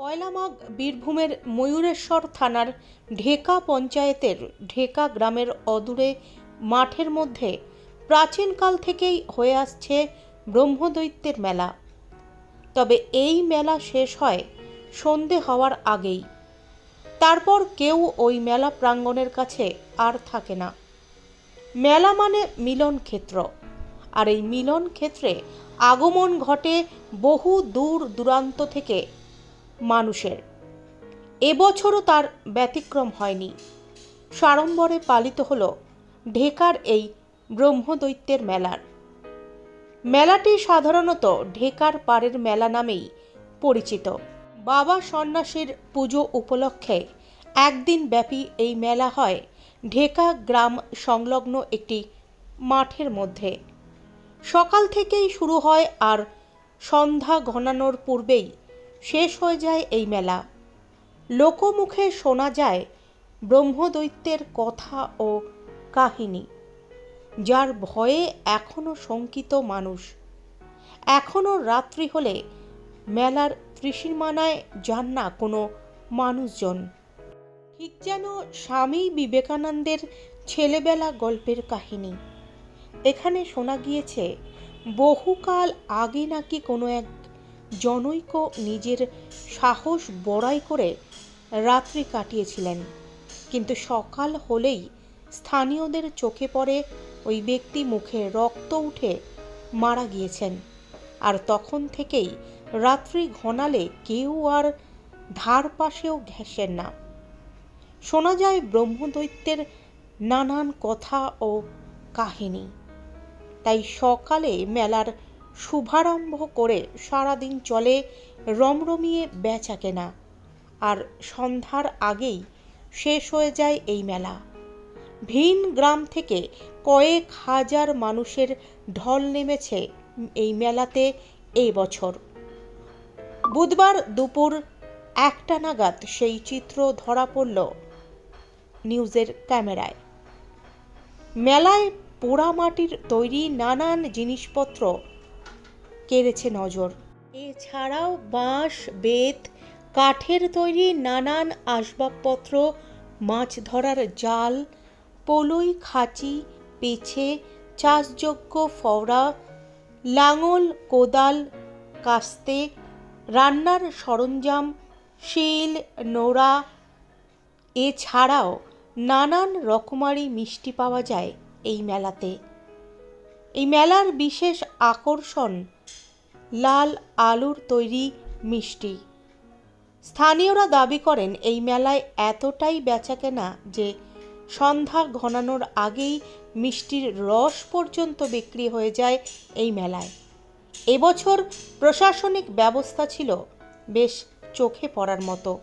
পয়লা মাঘ বীরভূমের ময়ূরেশ্বর থানার ঢেকা পঞ্চায়েতের ঢেকা গ্রামের অদূরে মাঠের মধ্যে প্রাচীনকাল থেকেই হয়ে আসছে ব্রহ্মদৈত্যের মেলা। তবে এই মেলা শেষ হয় সন্ধে হওয়ার আগেই। তারপর কেউ ওই মেলা প্রাঙ্গণের কাছে আর থাকে না। মেলা মানে মিলন ক্ষেত্র। আর এই মিলন ক্ষেত্রে আগমন ঘটে বহু দূর দূরান্ত থেকে মানুষের। এবছরও তার ব্যতিক্রম হয়নি। সাড়ম্বরে পালিত হল ঢেকার এই ব্রহ্মদৈত্যের মেলার। মেলাটি সাধারণত ঢেকার পাড়ের মেলা নামেই পরিচিত। বাবা সন্ন্যাসীর পুজো উপলক্ষে একদিন ব্যাপী এই মেলা হয় ঢেকা গ্রাম সংলগ্ন একটি মাঠের মধ্যে। সকাল থেকেই শুরু হয় আর সন্ধ্যা ঘনানোর পূর্বেই শেষ হয়ে যায় এই মেলা। লোকমুখে শোনা যায় ব্রহ্মদৈত্যের কথা ও কাহিনী, যার ভয়ে এখনও শঙ্কিত মানুষ। এখনও রাত্রি হলে মেলার ত্রিসীমানায় যান না কোনো মানুষজন। ঠিক যেন স্বামী বিবেকানন্দের ছেলেবেলা গল্পের কাহিনী। এখানে শোনা গিয়েছে, বহুকাল আগে নাকি কোনো এক জনৈক নিজের সাহস বড়াই করে রাত্রি কাটিয়েছিলেন। কিন্তু সকাল হলেই স্থানীয়দের চোখে পড়ে ওই ব্যক্তি মুখে রক্ত উঠে মারা গিয়েছেন। আর তখন থেকেই রাত্রি ঘনালে কেউ আর ধার পাশেও ঘেঁষেন না। শোনা যায় ব্রহ্মদৈত্যের নানান কথা ও কাহিনী। তাই সকালে মেলার শুভারম্ভ করে সারাদিন চলে রমরমিয়ে বেচা কেনা। আর সন্ধ্যার আগেই শেষ হয়ে যায় এই মেলা। ভিন গ্রাম থেকে কয়েক হাজার মানুষের ঢল নেমেছে এই মেলাতে এই বছর। বুধবার দুপুর একটা নাগাদ সেই চিত্র ধরা পড়ল নিউজের ক্যামেরায়। মেলায় পোড়ামাটির তৈরি নানান জিনিসপত্র কেড়েছে নজর। এছাড়াও বাঁশ, বেত, কাঠের তৈরি নানান আসবাবপত্র, মাছ ধরার জাল, পলুই, খাঁচি, পেছে, চাষযোগ্য ফওড়া, লাঙল, কোদাল, কাস্তে, রান্নার সরঞ্জাম, শিল, নোড়া, এছাড়াও নানান রকমারি মিষ্টি পাওয়া যায় এই মেলাতে। এই মেলার বিশেষ আকর্ষণ লাল আলুর তৈরি মিষ্টি। স্থানীয়রা দাবি করেন, এই মেলায় এতটাই বেচাকেনা যে সন্ধ্যা ঘনানোর আগেই মিষ্টির রস পর্যন্ত বিক্রি হয়ে যায় এই মেলায়। এবছর প্রশাসনিক ব্যবস্থা ছিল বেশ চোখে পড়ার মতো।